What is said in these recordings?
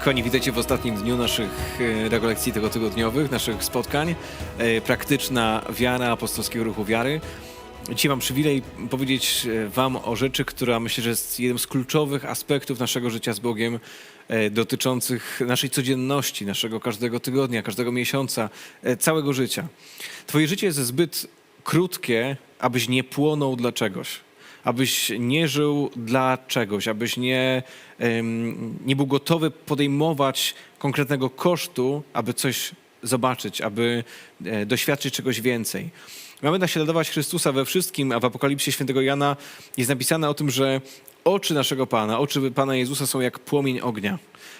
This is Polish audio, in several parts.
Kochani, witajcie w ostatnim dniu naszych e, rekolekcji tygodniowych, naszych spotkań. E, Praktyczna wiara apostolskiego ruchu wiary. Dzisiaj mam przywilej powiedzieć e, Wam o rzeczy, która myślę, że jest jednym z kluczowych aspektów naszego życia z Bogiem, dotyczących naszej codzienności, naszego każdego tygodnia, każdego miesiąca, całego życia. Twoje życie jest zbyt krótkie, abyś nie płonął dla czegoś abyś nie żył dla czegoś, abyś nie, nie był gotowy podejmować konkretnego kosztu, aby coś zobaczyć, aby e, doświadczyć czegoś więcej. Mamy naśladować Chrystusa we wszystkim, a w Apokalipsie świętego Jana jest napisane o tym, że oczy naszego Pana, oczy Pana Jezusa są jak płomień ognia.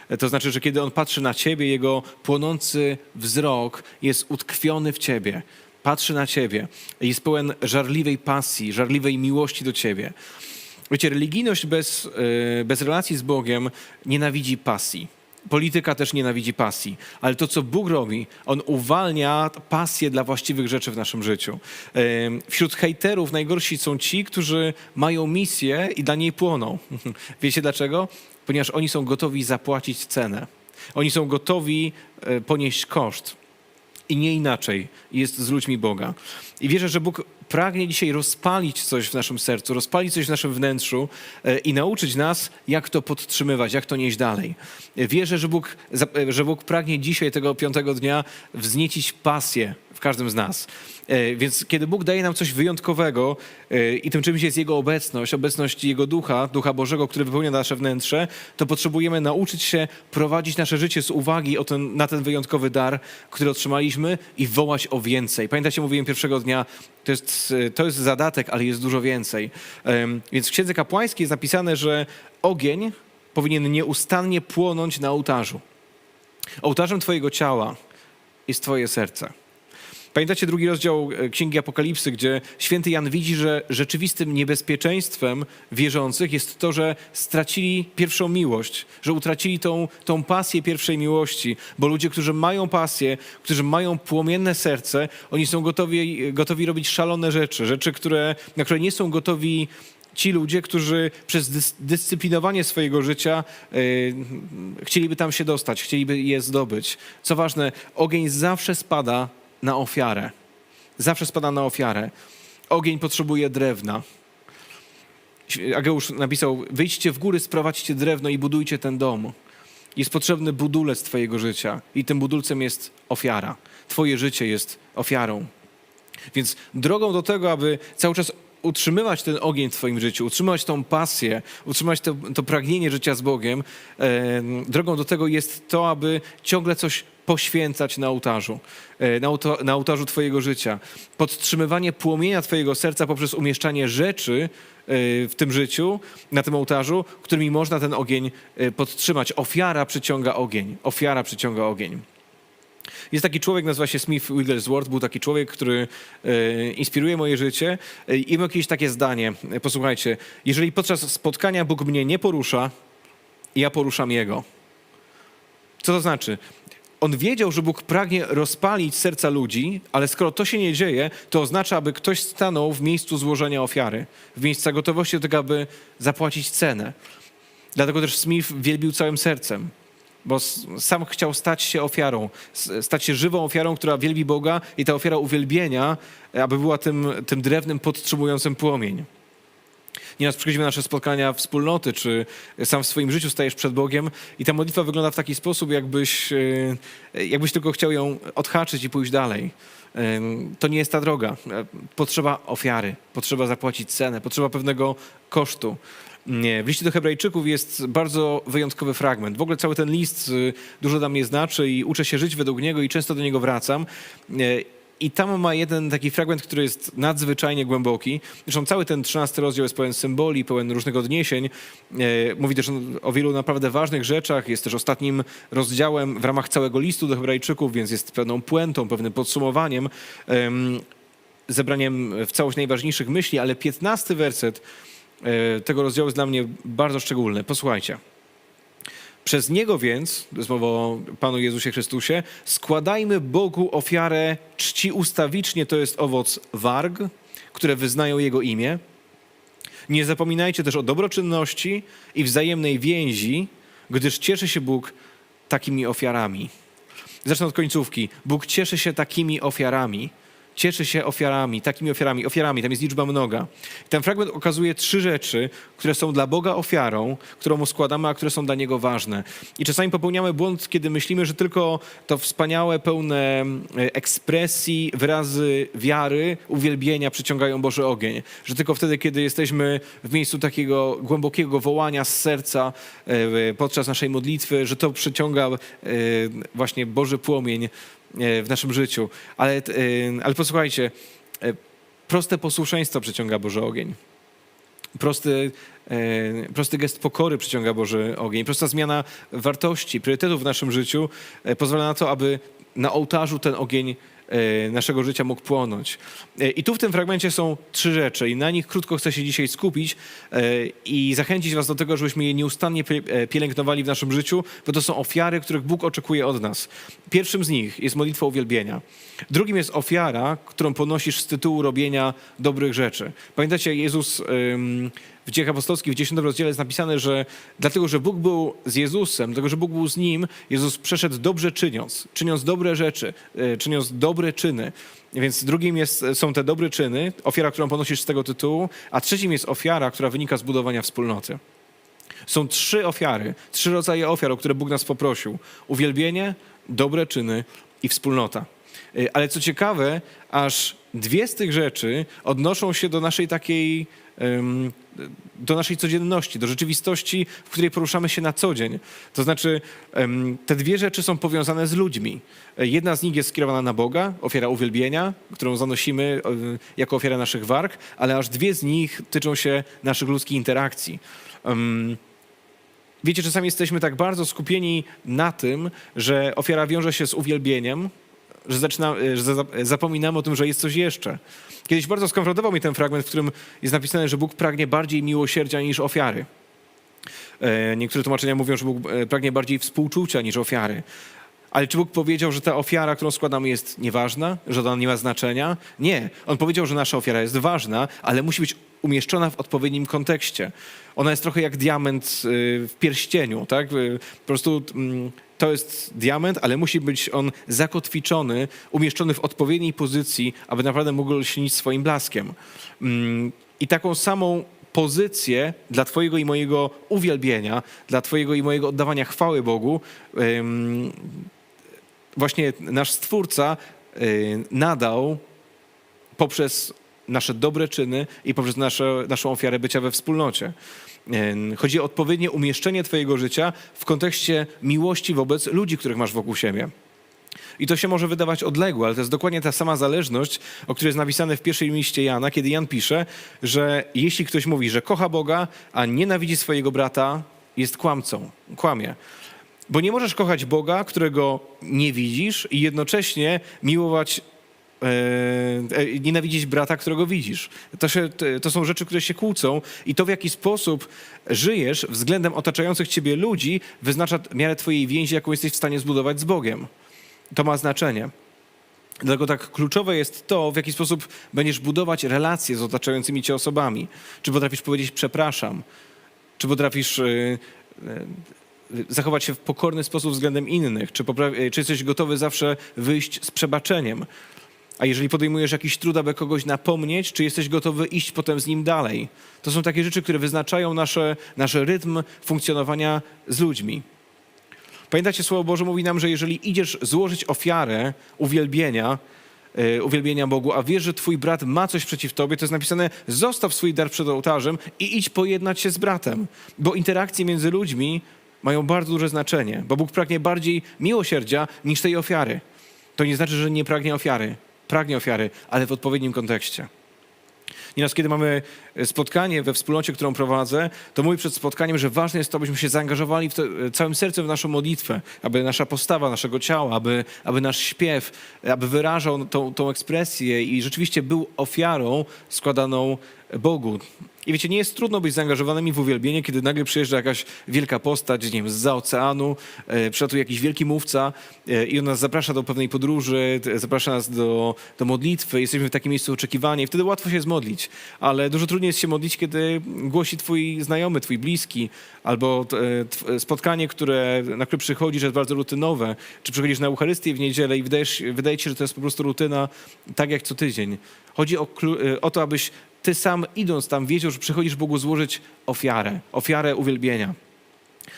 E, To znaczy, że kiedy On patrzy na Ciebie, Jego płonący wzrok jest utkwiony w Ciebie patrzy na ciebie, jest pełen żarliwej pasji, żarliwej miłości do ciebie. Wiecie, religijność bez, yy, bez relacji z Bogiem nienawidzi pasji. Polityka też nienawidzi pasji, ale to, co Bóg robi, On uwalnia pasję dla właściwych rzeczy w naszym życiu. Yy, Wśród hejterów najgorsi są ci, którzy mają misję i dla niej płoną. Wiecie dlaczego? Ponieważ oni są gotowi zapłacić cenę. Oni są gotowi yy, ponieść koszt i nie inaczej jest z ludźmi Boga. I wierzę, że Bóg pragnie dzisiaj rozpalić coś w naszym sercu, rozpalić coś w naszym wnętrzu e, i nauczyć nas, jak to podtrzymywać, jak to nieść dalej. E, Wierzę, że Bóg, za- że Bóg pragnie dzisiaj, tego piątego dnia, wzniecić pasję w każdym z nas. E, Więc kiedy Bóg daje nam coś wyjątkowego e, i tym czymś jest Jego obecność, obecność Jego Ducha, Ducha Bożego, który wypełnia nasze wnętrze, to potrzebujemy nauczyć się prowadzić nasze życie z uwagi ten, na ten wyjątkowy dar, który otrzymaliśmy i wołać o więcej. Pamiętacie, mówiłem pierwszego dnia, to jest, e, to jest zadatek, ale jest dużo więcej. Więc w Księdze Kapłańskiej jest napisane, że ogień powinien nieustannie płonąć na ołtarzu. Ołtarzem Twojego ciała jest Twoje serce. Pamiętacie drugi rozdział e, Księgi Apokalipsy, gdzie święty Jan widzi, że rzeczywistym niebezpieczeństwem wierzących jest to, że stracili pierwszą miłość, że utracili tą, tą pasję pierwszej miłości, bo ludzie, którzy mają pasję, którzy mają płomienne serce, oni są gotowi, gotowi robić szalone rzeczy, rzeczy, które, na które nie są gotowi ci ludzie, którzy przez dys, dyscyplinowanie swojego życia y, chcieliby tam się dostać, chcieliby je zdobyć. Co ważne, ogień zawsze spada na ofiarę. Zawsze spada na ofiarę. Ogień potrzebuje drewna. Ageusz napisał: Wyjdźcie w góry, sprowadźcie drewno i budujcie ten dom. Jest potrzebny budulec Twojego życia, i tym budulcem jest ofiara. Twoje życie jest ofiarą. Więc drogą do tego, aby cały czas utrzymywać ten ogień w Twoim życiu, utrzymywać tą pasję, utrzymać to, to pragnienie życia z Bogiem, e, drogą do tego jest to, aby ciągle coś poświęcać na ołtarzu, e, na, ołta- na ołtarzu Twojego życia. Podtrzymywanie płomienia Twojego serca poprzez umieszczanie rzeczy e, w tym życiu, na tym ołtarzu, którymi można ten ogień e, podtrzymać. Ofiara przyciąga ogień. Ofiara przyciąga ogień. Jest taki człowiek, nazywa się Smith Wigglesworth, był taki człowiek, który e, inspiruje moje życie i miał jakieś takie zdanie, posłuchajcie, jeżeli podczas spotkania Bóg mnie nie porusza, ja poruszam Jego. Co to znaczy? On wiedział, że Bóg pragnie rozpalić serca ludzi, ale skoro to się nie dzieje, to oznacza, aby ktoś stanął w miejscu złożenia ofiary, w miejscu gotowości do tego, aby zapłacić cenę. Dlatego też Smith wielbił całym sercem, bo sam chciał stać się ofiarą, stać się żywą ofiarą, która wielbi Boga i ta ofiara uwielbienia, aby była tym, tym drewnem podtrzymującym płomień. Nieraz przychodzimy na nasze spotkania wspólnoty, czy sam w swoim życiu stajesz przed Bogiem i ta modlitwa wygląda w taki sposób, jakbyś, e, jakbyś tylko chciał ją odhaczyć i pójść dalej. E, To nie jest ta droga. E, Potrzeba ofiary, potrzeba zapłacić cenę, potrzeba pewnego kosztu. W liście do Hebrajczyków jest bardzo wyjątkowy fragment. W ogóle cały ten list y, dużo dla mnie znaczy i uczę się żyć według niego i często do niego wracam. I tam ma jeden taki fragment, który jest nadzwyczajnie głęboki. Zresztą cały ten 13 rozdział jest pełen symboli, pełen różnych odniesień. E, Mówi też o wielu naprawdę ważnych rzeczach. Jest też ostatnim rozdziałem w ramach całego listu do Hebrajczyków, więc jest pewną puentą, pewnym podsumowaniem, em, zebraniem w całość najważniejszych myśli, ale 15 werset e, tego rozdziału jest dla mnie bardzo szczególny. Posłuchajcie. Przez Niego więc, to jest mowa o Panu Jezusie Chrystusie, składajmy Bogu ofiarę czci ustawicznie, to jest owoc warg, które wyznają Jego imię. Nie zapominajcie też o dobroczynności i wzajemnej więzi, gdyż cieszy się Bóg takimi ofiarami. Zacznę od końcówki. Bóg cieszy się takimi ofiarami. Cieszy się ofiarami, takimi ofiarami, ofiarami, tam jest liczba mnoga. Ten fragment okazuje trzy rzeczy, które są dla Boga ofiarą, którą mu składamy, a które są dla Niego ważne. I czasami popełniamy błąd, kiedy myślimy, że tylko to wspaniałe, pełne e, ekspresji, wyrazy wiary, uwielbienia przyciągają Boży ogień. Że tylko wtedy, kiedy jesteśmy w miejscu takiego głębokiego wołania z serca e, podczas naszej modlitwy, że to przyciąga e, właśnie Boży płomień w naszym życiu. Ale, e, ale posłuchajcie, e, proste posłuszeństwo przyciąga Boży ogień. Prosty, e, prosty gest pokory przyciąga Boży ogień. Prosta zmiana wartości, priorytetów w naszym życiu e, pozwala na to, aby na ołtarzu ten ogień e, naszego życia mógł płonąć. E, I tu w tym fragmencie są trzy rzeczy i na nich krótko chcę się dzisiaj skupić e, i zachęcić was do tego, żebyśmy je nieustannie pie- e, pielęgnowali w naszym życiu, bo to są ofiary, których Bóg oczekuje od nas. Pierwszym z nich jest modlitwa uwielbienia. Drugim jest ofiara, którą ponosisz z tytułu robienia dobrych rzeczy. Pamiętacie, Jezus w Dziejach Apostolskich w 10 rozdziale jest napisane, że dlatego, że Bóg był z Jezusem, dlatego, że Bóg był z Nim, Jezus przeszedł dobrze czyniąc, czyniąc dobre rzeczy, y, czyniąc dobre czyny. Więc drugim jest, są te dobre czyny, ofiara, którą ponosisz z tego tytułu, a trzecim jest ofiara, która wynika z budowania wspólnoty. Są trzy ofiary, trzy rodzaje ofiar, o które Bóg nas poprosił. Uwielbienie, dobre czyny i wspólnota. Y, Ale co ciekawe, aż dwie z tych rzeczy odnoszą się do naszej takiej, do naszej codzienności, do rzeczywistości, w której poruszamy się na co dzień. To znaczy, te dwie rzeczy są powiązane z ludźmi. Y, Jedna z nich jest skierowana na Boga, ofiara uwielbienia, którą zanosimy y, jako ofiarę naszych warg, ale aż dwie z nich tyczą się naszych ludzkich interakcji. Wiecie, czasami jesteśmy tak bardzo skupieni na tym, że ofiara wiąże się z uwielbieniem, że, zaczyna, że za- zapominamy o tym, że jest coś jeszcze. Kiedyś bardzo skonfrontował mnie ten fragment, w którym jest napisane, że Bóg pragnie bardziej miłosierdzia niż ofiary. E, Niektóre tłumaczenia mówią, że Bóg e, pragnie bardziej współczucia niż ofiary. Ale czy Bóg powiedział, że ta ofiara, którą składamy, jest nieważna, że ona nie ma znaczenia? Nie. On powiedział, że nasza ofiara jest ważna, ale musi być umieszczona w odpowiednim kontekście. Ona jest trochę jak diament w pierścieniu, tak? Po prostu mm, to jest diament, ale musi być on zakotwiczony, umieszczony w odpowiedniej pozycji, aby naprawdę mógł lśnić swoim blaskiem. Mm, I taką samą pozycję dla Twojego i mojego uwielbienia, dla Twojego i mojego oddawania chwały Bogu, właśnie nasz Stwórca y, nadał poprzez nasze dobre czyny i poprzez nasze, naszą ofiarę bycia we wspólnocie. Chodzi o odpowiednie umieszczenie Twojego życia w kontekście miłości wobec ludzi, których masz wokół siebie. I to się może wydawać odległe, ale to jest dokładnie ta sama zależność, o której jest napisane w pierwszej liście Jana, kiedy Jan pisze, że jeśli ktoś mówi, że kocha Boga, a nienawidzi swojego brata, jest kłamcą, kłamie. Bo nie możesz kochać Boga, którego nie widzisz i jednocześnie miłować e, e, nienawidzić brata, którego widzisz. To, się, to- są rzeczy, które się kłócą i to, w jaki sposób żyjesz względem otaczających ciebie ludzi, wyznacza miarę twojej więzi, jaką jesteś w stanie zbudować z Bogiem. To ma znaczenie. Dlatego tak kluczowe jest to, w jaki sposób będziesz budować relacje z otaczającymi cię osobami. Czy potrafisz powiedzieć przepraszam? Czy potrafisz y, y, zachować się w pokorny sposób względem innych? Czy, czy jesteś gotowy zawsze wyjść z przebaczeniem? A jeżeli podejmujesz jakiś trud, aby kogoś napomnieć, czy jesteś gotowy iść potem z nim dalej? To są takie rzeczy, które wyznaczają nasze, nasz rytm funkcjonowania z ludźmi. Pamiętacie, Słowo Boże mówi nam, że jeżeli idziesz złożyć ofiarę uwielbienia, e, uwielbienia Bogu, a wiesz, że twój brat ma coś przeciw tobie, to jest napisane, zostaw swój dar przed ołtarzem i idź pojednać się z bratem. Bo interakcje między ludźmi mają bardzo duże znaczenie, bo Bóg pragnie bardziej miłosierdzia niż tej ofiary. To nie znaczy, że nie pragnie ofiary. Pragnie ofiary, ale w odpowiednim kontekście. Nieraz, kiedy mamy spotkanie we wspólnocie, którą prowadzę, to mówię przed spotkaniem, że ważne jest to, abyśmy się zaangażowali w to, całym sercem w naszą modlitwę, aby nasza postawa naszego ciała, aby, aby nasz śpiew, aby wyrażał tą, tą ekspresję i rzeczywiście był ofiarą składaną Bogu. I wiecie, nie jest trudno być zaangażowanym w uwielbienie, kiedy nagle przyjeżdża jakaś wielka postać, nie wiem, z oceanu, e, przylatuje jakiś wielki mówca e, i on nas zaprasza do pewnej podróży, zaprasza nas do, do modlitwy, jesteśmy w takim miejscu oczekiwania i wtedy łatwo się zmodlić. Ale dużo trudniej jest się modlić, kiedy głosi twój znajomy, twój bliski, albo e, tw- spotkanie, które, na które przychodzisz, jest bardzo rutynowe, czy przychodzisz na Eucharystię w niedzielę i wydajesz, wydaje ci się, że to jest po prostu rutyna, tak jak co tydzień. Chodzi o, e, o to, abyś ty sam idąc tam wiedział, że przychodzisz Bogu złożyć ofiarę, ofiarę uwielbienia.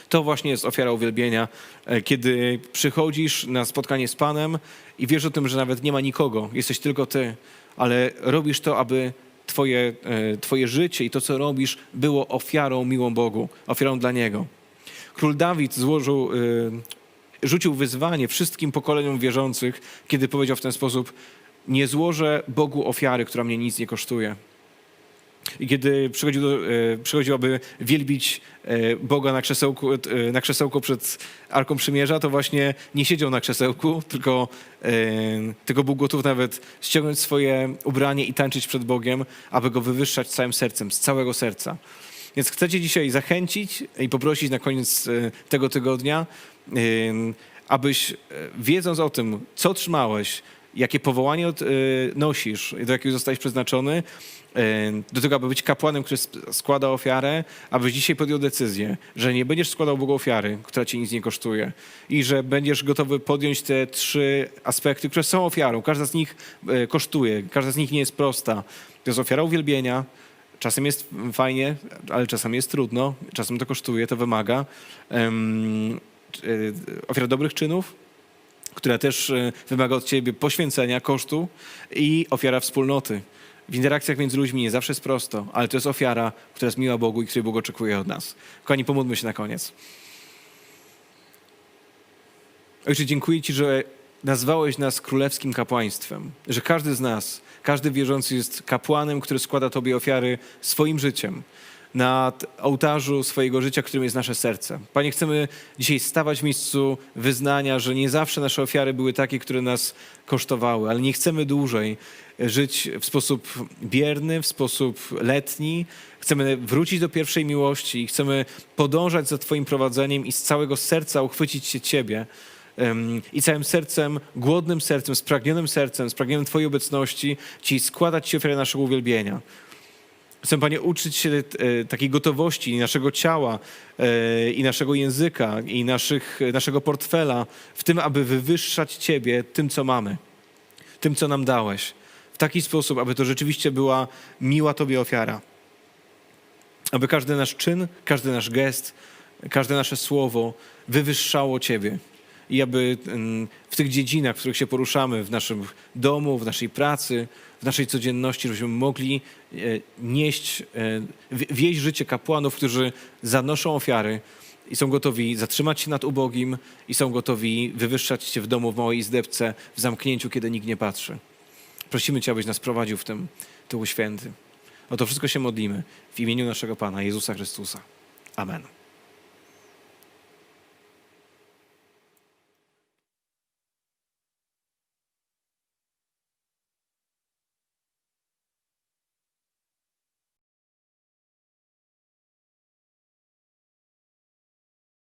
To właśnie jest ofiara uwielbienia, e, kiedy przychodzisz na spotkanie z Panem i wiesz o tym, że nawet nie ma nikogo, jesteś tylko ty, ale robisz to, aby twoje, e, twoje życie i to, co robisz, było ofiarą miłą Bogu, ofiarą dla Niego. Król Dawid złożył, e, rzucił wyzwanie wszystkim pokoleniom wierzących, kiedy powiedział w ten sposób: Nie złożę Bogu ofiary, która mnie nic nie kosztuje. I kiedy przychodził, do, e, wielbić e, Boga na krzesełku, e, na krzesełku przed Arką Przymierza, to właśnie nie siedział na krzesełku, tylko, tylko był gotów nawet ściągnąć swoje ubranie i tańczyć przed Bogiem, aby Go wywyższać całym sercem, z całego serca. Więc chcę Cię dzisiaj zachęcić i poprosić na koniec tego tygodnia, abyś wiedząc o tym, co otrzymałeś, jakie powołanie od, e, nosisz, do jakiego zostałeś przeznaczony, e, do tego, aby być kapłanem, który składa ofiarę, abyś dzisiaj podjął decyzję, że nie będziesz składał Bogu ofiary, która ci nic nie kosztuje i że będziesz gotowy podjąć te trzy aspekty, które są ofiarą. Każda z nich e, kosztuje, każda z nich nie jest prosta. To jest ofiara uwielbienia, Czasem jest fajnie, ale czasem jest trudno, czasem to kosztuje, to wymaga. Um, ofiara dobrych czynów, która też e, wymaga od ciebie poświęcenia, kosztu i ofiara wspólnoty. W interakcjach między ludźmi nie zawsze jest prosto, ale to jest ofiara, która jest miła Bogu i której Bóg oczekuje od nas. Kochani, pomódlmy się na koniec. Ojcze, dziękuję Ci, że nazwałeś nas królewskim kapłaństwem, że każdy z nas, każdy wierzący jest kapłanem, który składa Tobie ofiary swoim życiem na ołtarzu swojego życia, którym jest nasze serce. Panie, chcemy dzisiaj stawać w miejscu wyznania, że nie zawsze nasze ofiary były takie, które nas kosztowały, ale nie chcemy dłużej żyć w sposób bierny, w sposób letni. Chcemy wrócić do pierwszej miłości i chcemy podążać za Twoim prowadzeniem i z całego serca uchwycić się Ciebie. I całym sercem, głodnym sercem, spragnionym sercem, spragnionym Twojej obecności Ci składać Ci ofiarę naszego uwielbienia. Chcę, Panie, uczyć się e, takiej gotowości naszego ciała e, i naszego języka i naszych, naszego portfela w tym, aby wywyższać Ciebie tym, co mamy, tym, co nam dałeś. W taki sposób, aby to rzeczywiście była miła Tobie ofiara. Aby każdy nasz czyn, każdy nasz gest, każde nasze słowo wywyższało Ciebie. I aby mm, w tych dziedzinach, w których się poruszamy, w naszym domu, w naszej pracy, w naszej codzienności, żebyśmy mogli e, nieść, e, wieść życie kapłanów, którzy zanoszą ofiary i są gotowi zatrzymać się nad ubogim i są gotowi wywyższać się w domu w małej izdebce, w zamknięciu, kiedy nikt nie patrzy. Prosimy Cię, abyś nas prowadził w tym Duchu Święty. O to wszystko się modlimy w imieniu naszego Pana Jezusa Chrystusa. Amen.